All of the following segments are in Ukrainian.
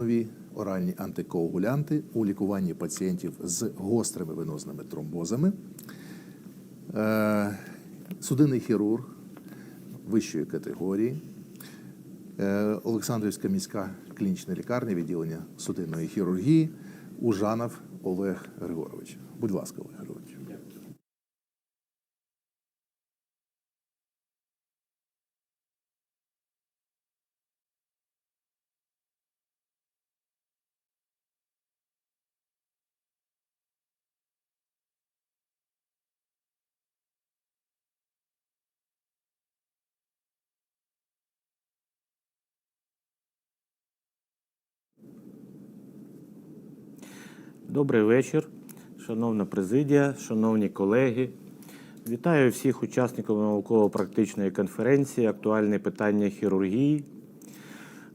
Нові оральні антикоагулянти у лікуванні пацієнтів з гострими венозними тромбозами. Е, Судинний хірург вищої категорії, Е, Олександрівська міська клінічна лікарня відділення судинної хірургії Ужанов Олег Григорович. Будь ласка, Олег Григорович. Добрий вечір, шановна президія, шановні колеги. Вітаю всіх учасників науково-практичної конференції Актуальне питання хірургії.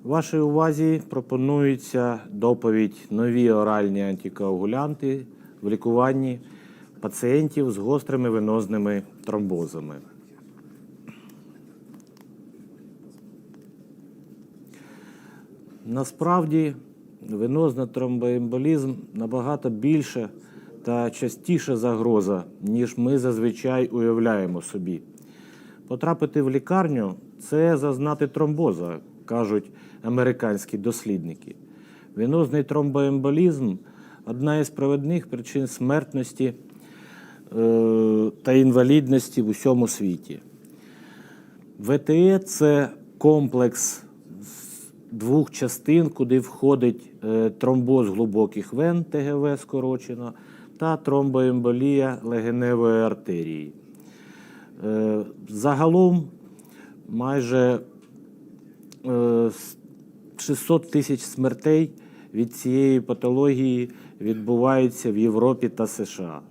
Вашій увазі пропонується доповідь нові оральні антикоагулянти в лікуванні пацієнтів з гострими венозними тромбозами. Насправді венозний тромбоемболізм набагато більша та частіша загроза, ніж ми зазвичай уявляємо собі. Потрапити в лікарню це зазнати тромбоза, кажуть американські дослідники. Венозний тромбоемболізм одна із провідних причин смертності е, та інвалідності в усьому світі. ВТЕ це комплекс двох частин, куди входить е, тромбоз глибоких вен, ТГВ скорочено, та тромбоемболія легеневої артерії. Е, Загалом майже е, 600 тисяч смертей від цієї патології відбувається в Європі та США,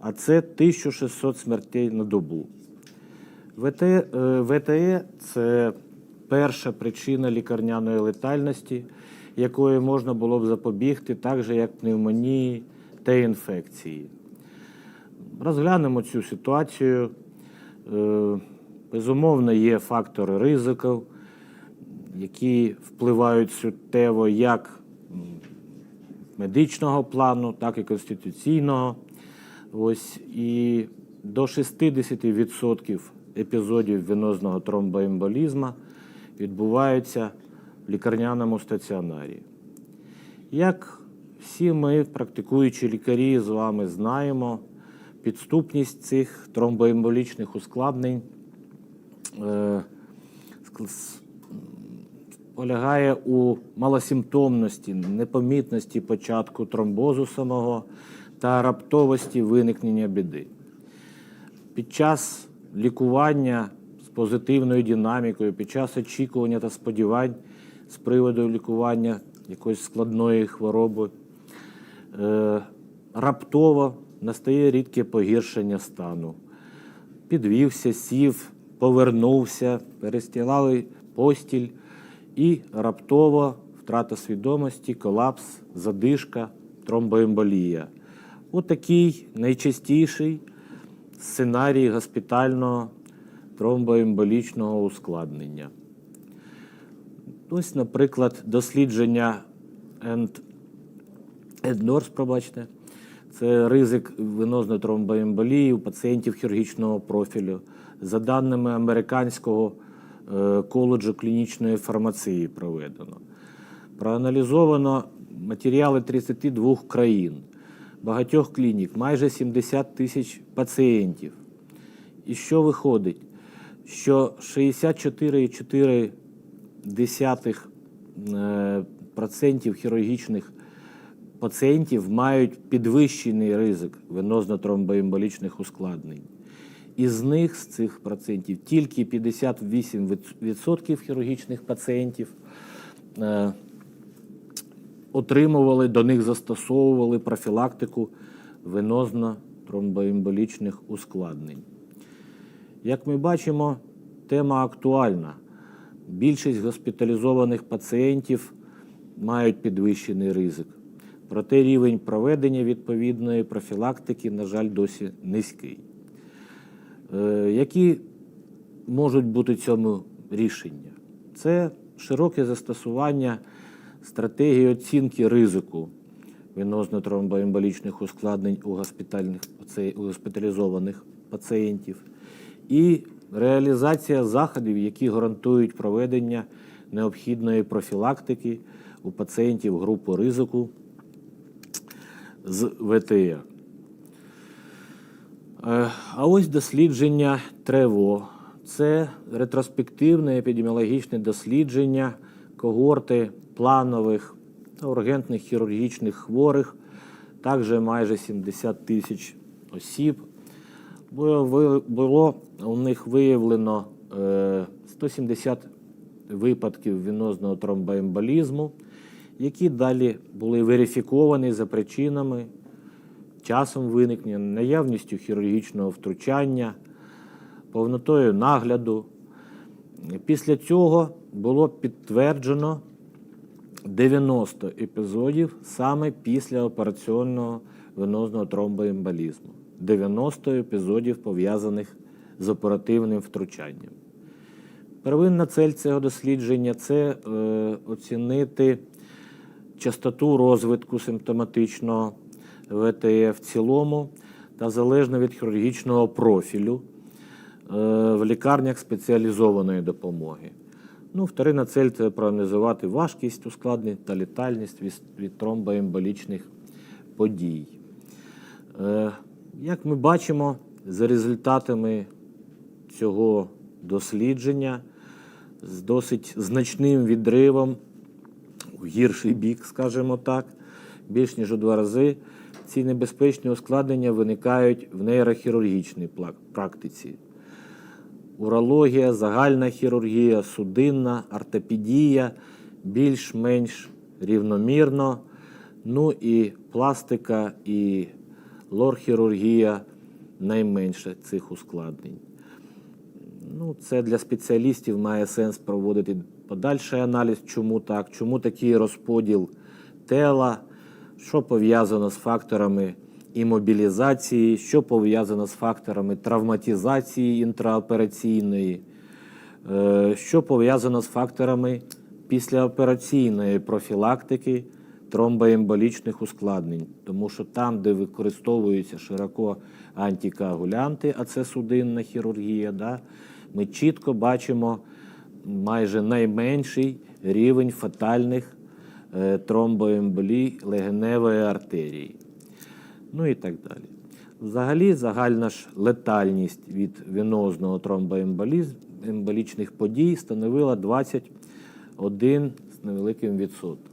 а це 1600 смертей на добу. ВТ, е, ВТЕ це перша причина лікарняної летальності, якої можна було б запобігти, так же як пневмонії та інфекції. Розглянемо цю ситуацію. Е, Безумовно, є фактори ризику, які впливають суттєво як медичного плану, так і конституційного. Ось і до 60% епізодів венозного тромбоемболізму відбуваються в лікарняному стаціонарі. Як всі ми, практикуючі лікарі, з вами знаємо, підступність цих тромбоемболічних ускладнень е, полягає у малосимптомності, непомітності початку тромбозу самого та раптовості виникнення біди. Під час лікування позитивною динамікою, під час очікування та сподівань з приводу лікування якоїсь складної хвороби, е, раптово настає рідке погіршення стану. Підвівся, сів, повернувся, перестілали постіль і раптово втрата свідомості, колапс, задишка, тромбоемболія. Отакий найчастіший сценарій госпітального тромбоемболічного ускладнення. Ось, наприклад, дослідження End- пробачте, це ризик венозної тромбоемболії у пацієнтів хірургічного профілю. За даними американського е, коледжу клінічної фармації проведено. Проаналізовано матеріали 32 країн, багатьох клінік, майже 70 тисяч пацієнтів. І що виходить? Що 64,4% е, хірургічних пацієнтів мають підвищений ризик венозно-тромбоемболічних ускладнень. Із них, з цих процентів, тільки 58% хірургічних пацієнтів е, отримували, до них застосовували профілактику венозно-тромбоемболічних ускладнень. Як ми бачимо, тема актуальна. Більшість госпіталізованих пацієнтів мають підвищений ризик. Проте рівень проведення відповідної профілактики, на жаль, досі низький. Е, Які можуть бути цьому рішення? Це широке застосування стратегії оцінки ризику венозно-тромбоемболічних ускладнень у, госпітальних, паці- у госпіталізованих пацієнтів і реалізація заходів, які гарантують проведення необхідної профілактики у пацієнтів групи ризику з ВТР. Е, А ось дослідження ТРЕВО. Це ретроспективне епідеміологічне дослідження когорти планових та ургентних хірургічних хворих, також майже 70 тисяч осіб. Було у них виявлено е, 170 випадків венозного тромбоемболізму, які далі були верифіковані за причинами часом виникнення, наявністю хірургічного втручання, повнотою нагляду. Після цього було підтверджено 90 епізодів саме після операційного венозного тромбоемболізму. 90 епізодів пов'язаних з оперативним втручанням. Первинна цель цього дослідження це е, оцінити частоту розвитку симптоматичного ВТЕ в цілому та залежно від хірургічного профілю е, в лікарнях спеціалізованої допомоги. Ну, вторинна цель це проаналізувати важкість ускладнень та літальність від, від тромбоемболічних подій. Е, Як ми бачимо, за результатами цього дослідження з досить значним відривом в гірший бік, скажімо так, більш ніж у два рази, ці небезпечні ускладнення виникають в нейрохірургічній практиці. Урологія, загальна хірургія, судинна, ортопедія більш-менш рівномірно. Ну і пластика і лор-хірургія найменше цих ускладнень. Ну, це для спеціалістів має сенс проводити подальший аналіз, чому так, чому такий розподіл тела, що пов'язано з факторами імобілізації, що пов'язано з факторами травматизації інтраопераційної, е, що пов'язано з факторами післяопераційної профілактики тромбоемболічних ускладнень. Тому що там, де використовуються широко антикоагулянти, а це судинна хірургія, да, ми чітко бачимо майже найменший рівень фатальних е, тромбоемболій легеневої артерії. Ну і так далі. Взагалі, загальна ж летальність від венозного тромбоемболічних подій становила 21 з невеликим відсотком.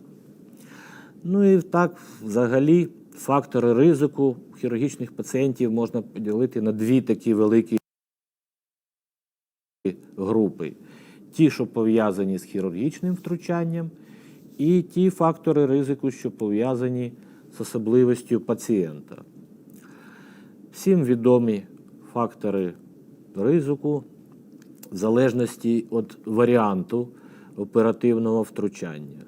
Ну і так, взагалі, фактори ризику хірургічних пацієнтів можна поділити на дві такі великі групи: ті, що пов'язані з хірургічним втручанням, і ті фактори ризику, що пов'язані з особливістю пацієнта. Всім відомі фактори ризику в залежності від варіанту оперативного втручання.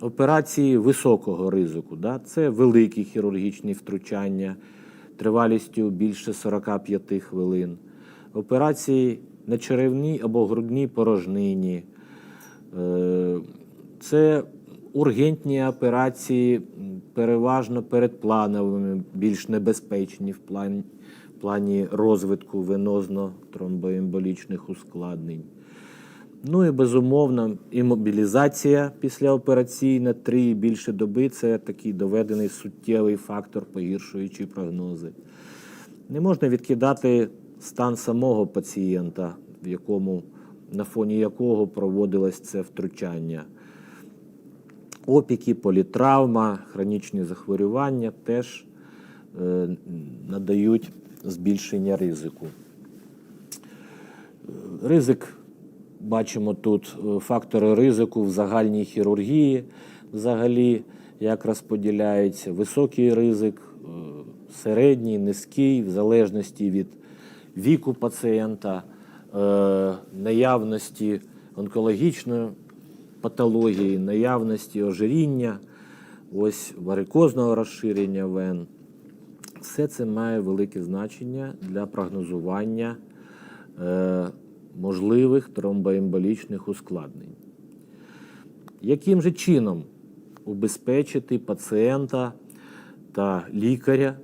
Операції високого ризику, да? це великі хірургічні втручання тривалістю більше 45 хвилин. Операції на черевній або грудній порожнині. Е, Це ургентні операції, переважно передплановими, більш небезпечні в плані, в плані розвитку венозно-тромбоемболічних ускладнень. Ну і безумовно, імобілізація післяопераційна, три і більше доби це такий доведений суттєвий фактор, погіршуючи прогнози. Не можна відкидати стан самого пацієнта, в якому, на фоні якого проводилось це втручання. Опіки, політравма, хронічні захворювання теж е, надають збільшення ризику. Ризик, бачимо тут е, фактори ризику в загальній хірургії, взагалі, як розподіляється високий ризик, е, середній, низький, в залежності від віку пацієнта, е, наявності онкологічної патології, наявності ожиріння, ось варикозного розширення вен. Все це має велике значення для прогнозування можливих тромбоемболічних ускладнень. яким же чином убезпечити пацієнта та лікаря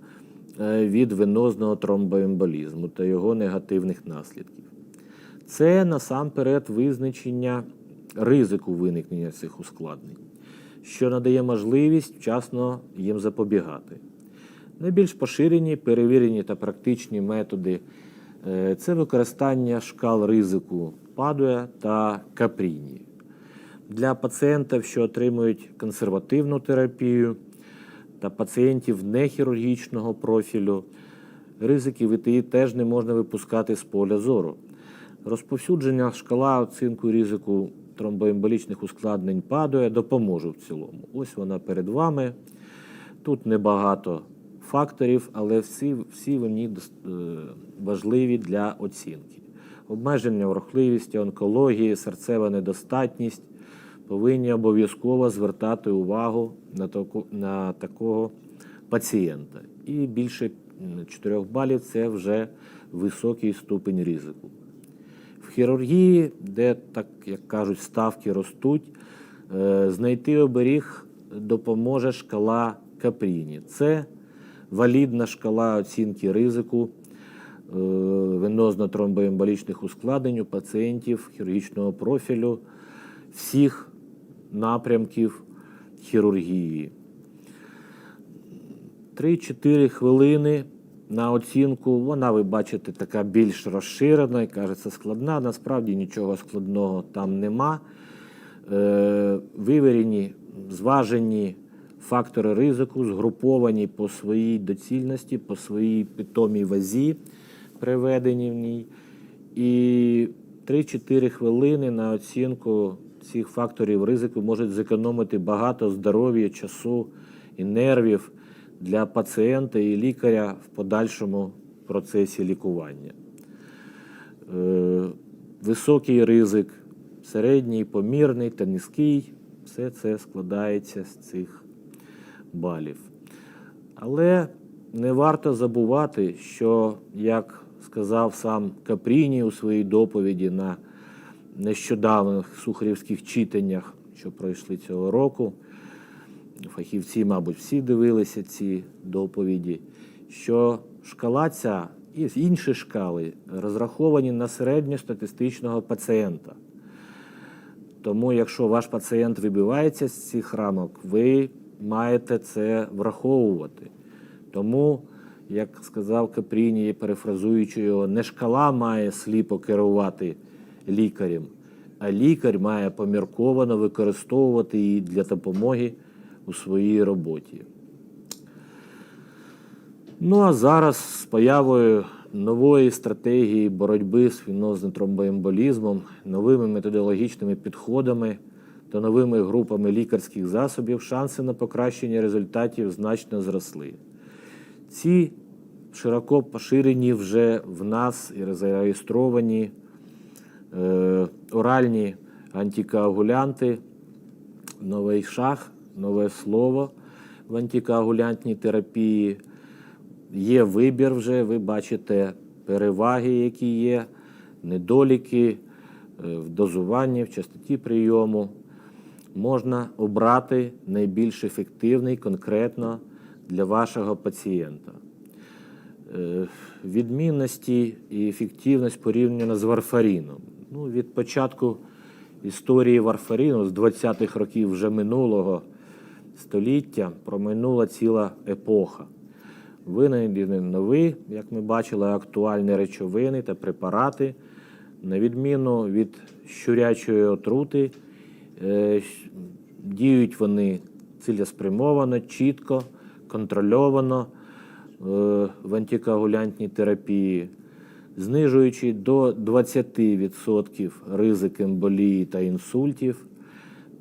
е, від венозного тромбоемболізму та його негативних наслідків? Це насамперед визначення ризику виникнення цих ускладнень, що надає можливість вчасно їм запобігати. Найбільш поширені, перевірені та практичні методи це використання шкал ризику Падуя та Капріні. Для пацієнтів, що отримують консервативну терапію, та пацієнтів нехірургічного профілю, ризики ВТІ теж не можна випускати з поля зору. Розповсюдження шкала оцінку ризику тромбоемболічних ускладнень падує, допоможе в цілому. Ось вона перед вами. Тут небагато факторів, але всі, всі вони е, важливі для оцінки. Обмеження в онкології, серцева недостатність повинні обов'язково звертати увагу на, таку, на такого пацієнта. І більше 4 балів це вже високий ступень ризику. В хірургії, де, так як кажуть, ставки ростуть, е, знайти оберіг допоможе шкала Капріні. Це валідна шкала оцінки ризику е, венозно-тромбоемболічних ускладнень у пацієнтів хірургічного профілю всіх напрямків хірургії. 3-4 хвилини на оцінку. Вона, ви бачите, така більш розширена і кажеться складна. Насправді нічого складного там нема. Е, вивірені, зважені фактори ризику, згруповані по своїй доцільності, по своїй питомій вазі, приведені в ній. І 3-4 хвилини на оцінку цих факторів ризику можуть зекономити багато здоров'я, часу і нервів для пацієнта і лікаря в подальшому процесі лікування. Е, Високий ризик, середній, помірний та низький все це складається з цих балів. Але не варто забувати, що, як сказав сам Капріні у своїй доповіді на нещодавних сухарівських читаннях, що пройшли цього року, фахівці, мабуть, всі дивилися ці доповіді, що шкала ця і інші шкали розраховані на середньостатистичного пацієнта. Тому, якщо ваш пацієнт вибивається з цих рамок, ви маєте це враховувати. Тому, як сказав Капріні, перефразуючи його, не шкала має сліпо керувати лікарем, а лікар має помірковано використовувати її для допомоги у своїй роботі. Ну а зараз з появою нової стратегії боротьби з венозним тромбоемболізмом, новими методологічними підходами та новими групами лікарських засобів шанси на покращення результатів значно зросли. Ці широко поширені вже в нас і зареєстровані е, оральні антикоагулянти, новий шаг, нове слово в антикоагулянтній терапії. Є вибір вже, ви бачите переваги, які є, недоліки е, в дозуванні, в частоті прийому. Можна обрати найбільш ефективний конкретно для вашого пацієнта. Е, Відмінності і ефективність порівняно з варфаріном. Ну, від початку історії варфаріну з 20-х років вже минулого століття проминула ціла епоха. Винайдені нові, як ми бачили, актуальні речовини та препарати, на відміну від щурячої отрути, діють вони цілеспрямовано, чітко, контрольовано е, в антикоагулянтній терапії, знижуючи до 20% ризик емболії та інсультів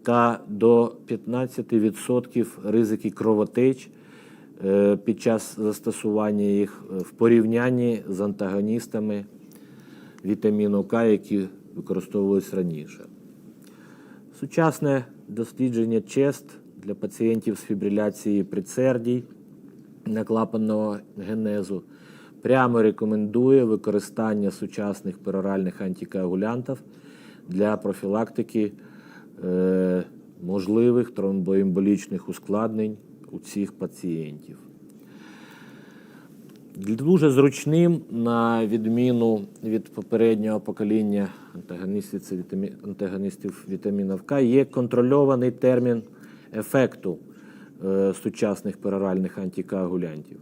та до 15% ризики кровотеч е, під час застосування їх е, в порівнянні з антагоністами вітаміну К, які використовувалися раніше. Сучасне дослідження ЧЕСТ для пацієнтів з фібриляцією предсердій наклапанного генезу прямо рекомендує використання сучасних пероральних антикоагулянтів для профілактики е, можливих тромбоемболічних ускладнень у цих пацієнтів. Дуже зручним, на відміну від попереднього покоління антагоністів, антагоністів вітамінів К, є контрольований термін ефекту е, сучасних пероральних антикоагулянтів.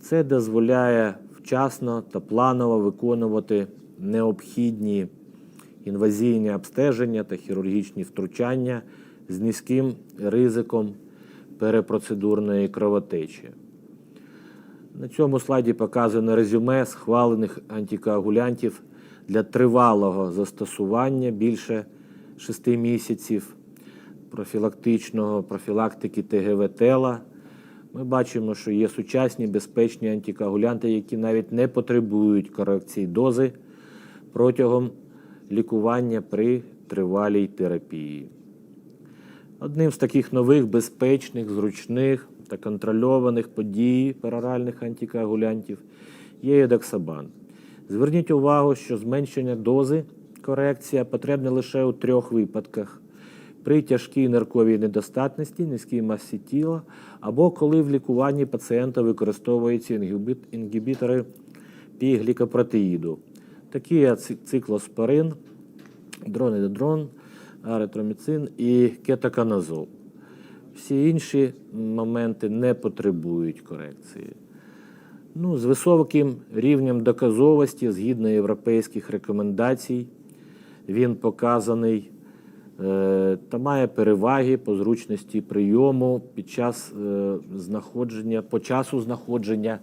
Це дозволяє вчасно та планово виконувати необхідні інвазійні обстеження та хірургічні втручання з низьким ризиком перепроцедурної кровотечі. На цьому слайді показано резюме схвалених антикоагулянтів для тривалого застосування більше 6 місяців профілактичного профілактики ТГВ тела. Ми бачимо, що є сучасні безпечні антикоагулянти, які навіть не потребують корекції дози протягом лікування при тривалій терапії. Одним з таких нових безпечних, зручних та контрольованих подій пероральних антикоагулянтів є едоксабан. Зверніть увагу, що зменшення дози корекція потрібна лише у трьох випадках: при тяжкій нирковій недостатності, низькій масі тіла, або коли в лікуванні пацієнта використовуються інгібітори піглікопротеїду, такі циклоспорин, дронедодрон, аретроміцин і кетоканазол. Всі інші моменти не потребують корекції. Ну, з високим рівнем доказовості, згідно європейських рекомендацій, він показаний е, та має переваги по зручності прийому під час е, знаходження, по часу знаходження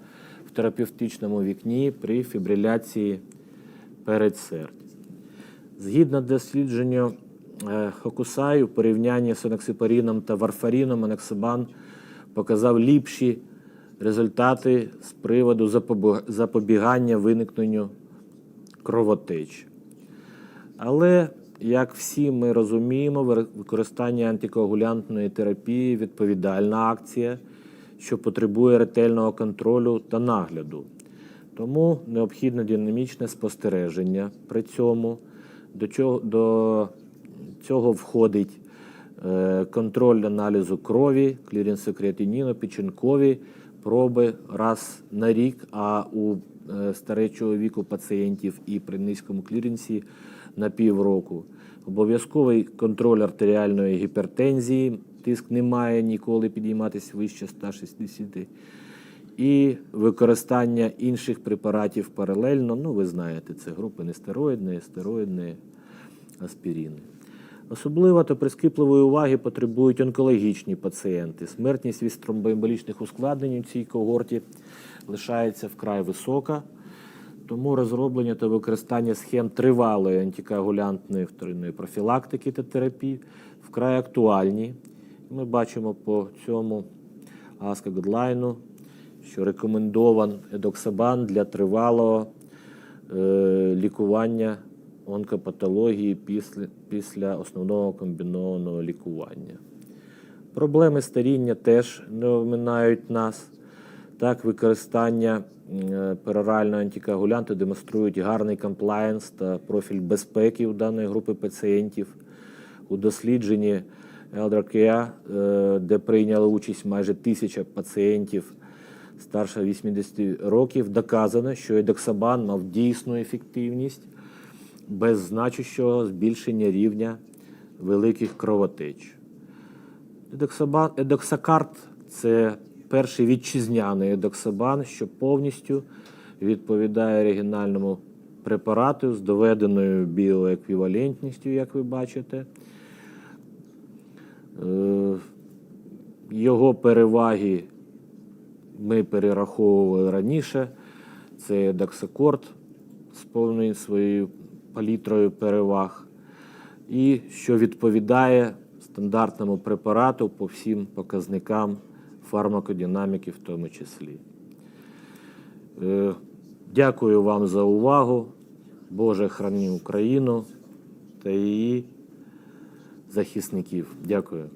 в терапевтичному вікні при фібриляції передсердь. Згідно дослідженню Хокусай, у порівнянні з аноксипаріном та варфаріном, аноксибан показав ліпші результати з приводу запобігання виникненню кровотечі. Але, як всі ми розуміємо, використання антикоагулянтної терапії відповідальна акція, що потребує ретельного контролю та нагляду. Тому необхідне динамічне спостереження при цьому. До цього, до цього входить е, контроль аналізу крові, клірінсу креатиніну, печінкові проби раз на рік, а у е, старечого віку пацієнтів і при низькому клірінсі на півроку. Обов'язковий контроль артеріальної гіпертензії, тиск не має ніколи підійматися вище 160 і використання інших препаратів паралельно. Ну, ви знаєте, це групи нестероїдні, стероїдні, аспірини. Особливо та прискіпливої уваги потребують онкологічні пацієнти. Смертність від тромбоемболічних ускладнень у цій когорті лишається вкрай висока. Тому розроблення та використання схем тривалої антикоагулянтної вторинної профілактики та терапії вкрай актуальні. Ми бачимо по цьому ASCA Guideline, що рекомендован едоксабан для тривалого е, лікування онкопатології після, після основного комбінованого лікування. Проблеми старіння теж не оминають нас. Так, використання е, перорального антикоагулянту демонструють гарний комплаєнс та профіль безпеки у даної групи пацієнтів. У дослідженні ElderCare, е, де прийняли участь майже тисяча пацієнтів старше 80 років, доказано, що едоксабан мав дійсну ефективність без значущого збільшення рівня великих кровотеч. Едоксакарт це перший вітчизняний едоксабан, що повністю відповідає оригінальному препарату з доведеною біоеквівалентністю, як ви бачите. Е, Його переваги ми перераховували раніше. Це доксакорд з повною своєю палітрою переваг, і що відповідає стандартному препарату по всім показникам фармакодинаміки в тому числі. Е, Дякую вам за увагу. Боже, храни Україну та її захисників. Дякую.